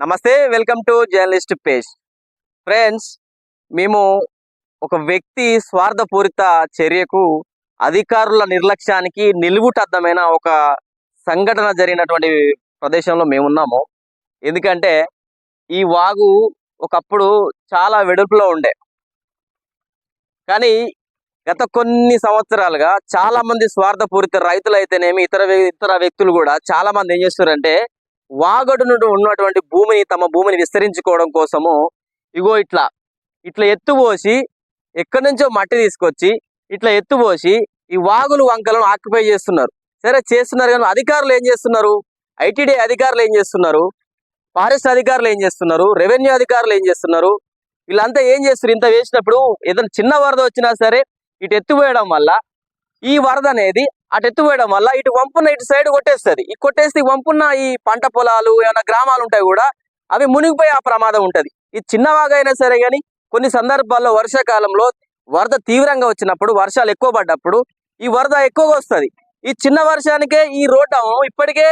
నమస్తే welcome to journalist page. Friends మేము ఒక వ్యక్తి స్వార్థపూరిత చర్యకు అధికారుల నిర్లక్ష్యానికి నిలువుటద్దమైన ఒక సంఘటన జరిగినటువంటి ప్రదేశంలో మేమున్నాము. ఎందుకంటే ఈ వాగు ఒకప్పుడు చాలా వెడుపులో ఉండే. కానీ గత కొన్ని సంవత్సరాలుగా చాలా మంది స్వార్థపూరిత రైతులు అయితేనేమి ఇతర ఇతర వ్యక్తులు కూడా చాలా మంది ఏం చేస్తున్నారంటే వాగడు నుండి ఉన్నటువంటి భూమిని తమ భూమిని విస్తరించుకోవడం కోసము ఇగో ఇట్లా ఇట్లా ఎత్తుపోసి ఎక్కడి నుంచో మట్టి తీసుకొచ్చి ఇట్లా ఎత్తుపోసి ఈ వాగులు వంకలను ఆక్యుపై చేస్తున్నారు. సరే చేస్తున్నారు కానీ అధికారులు ఏం చేస్తున్నారు? ఐటీడీ అధికారులు ఏం చేస్తున్నారు? ఫారెస్ట్ అధికారులు ఏం చేస్తున్నారు? రెవెన్యూ అధికారులు ఏం చేస్తున్నారు? వీళ్ళంతా ఏం చేస్తున్నారు? ఇంత వేసినప్పుడు ఏదైనా చిన్న వరద వచ్చినా సరే ఇటు ఎత్తుపోయడం వల్ల ఈ వరద అనేది అటు ఎత్తుపోయడం వల్ల ఇటు వంపున్న ఇటు సైడ్ కొట్టేస్తుంది. ఈ కొట్టేస్తే వంపున్న ఈ పంట పొలాలు ఏమైనా గ్రామాలు ఉంటాయి కూడా అవి మునిగిపోయే ఆ ప్రమాదం ఉంటది. ఈ చిన్నవాగైనా సరే కానీ కొన్ని సందర్భాల్లో వర్షాకాలంలో వరద తీవ్రంగా వచ్చినప్పుడు వర్షాలు ఎక్కువ పడ్డప్పుడు ఈ వరద ఎక్కువగా వస్తుంది. ఈ చిన్న వర్షానికే ఈ రోడ్డు ఇప్పటికే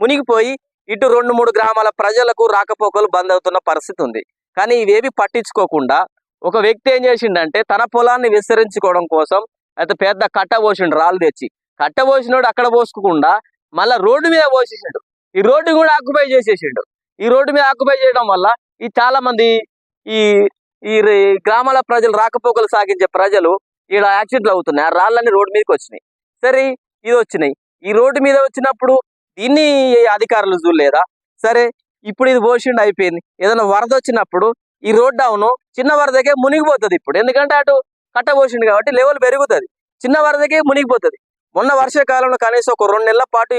మునిగిపోయి ఇటు రెండు మూడు గ్రామాల ప్రజలకు రాకపోకలు బంద్ అవుతున్న పరిస్థితి ఉంది. కానీ ఇవేవి పట్టించుకోకుండా ఒక వ్యక్తి ఏం చేసిండంటే తన పొలాన్ని విస్తరించుకోవడం కోసం అయితే పెద్ద కట్ట పోసిండు రాళ్ళు తెచ్చి. కట్ట పోసినోడు అక్కడ పోసుకోకుండా మళ్ళా రోడ్డు మీద పోసేసిండు. ఈ రోడ్డు కూడా ఆక్యుపై చేసేసిండు. ఈ రోడ్డు మీద ఆక్యుపై చేయడం వల్ల ఈ చాలా మంది ఈ ఈ రే- గ్రామాల ప్రజలు రాకపోకలు సాగించే ప్రజలు ఈడ యాక్సిడెంట్లు అవుతున్నాయి. ఆ రాళ్ళన్నీ రోడ్డు మీదకి వచ్చినాయి. సరే ఇది వచ్చినాయి. ఈ రోడ్డు మీద వచ్చినప్పుడు దీన్ని అధికారులు చూడలేదా? సరే ఇప్పుడు ఇది పోసిండు అయిపోయింది. ఏదైనా వరద వచ్చినప్పుడు ఈ రోడ్ డౌన్ చిన్న వరదకే మునిగిపోతుంది ఇప్పుడు. ఎందుకంటే అటు కట్టబోసిండు కాబట్టి లెవెల్ పెరుగుతుంది. చిన్న వరదకే మునిగిపోతుంది. మొన్న వర్షాకాలంలో కనీసం ఒక రెండు నెలల పాటు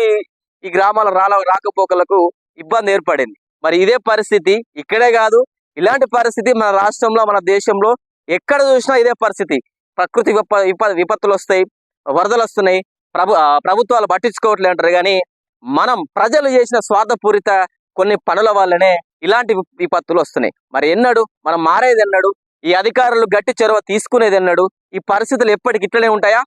ఈ గ్రామాల రాల రాకపోకలకు ఇబ్బంది ఏర్పడింది. మరి ఇదే పరిస్థితి ఇక్కడే కాదు. ఇలాంటి పరిస్థితి మన రాష్ట్రంలో మన దేశంలో ఎక్కడ చూసినా ఇదే పరిస్థితి. ప్రకృతి విప విపత్తులు వస్తాయి వరదలు వస్తున్నాయి. ప్రభు ప్రభుత్వాలు పట్టించుకోవట్లే అంటారు. కానీ మనం ప్రజలు చేసిన స్వార్థపూరిత కొన్ని పనుల వల్లనే ఇలాంటి విపత్తులు వస్తున్నాయి. మరి ఎన్నడు? మనం మారేది ఎన్నడు? ఈ అధికారులు గట్టి చొరవ తీసుకునేది అన్నాడు ఈ పరిస్థితులు ఎప్పటికి ఇట్లనే ఉంటాయా?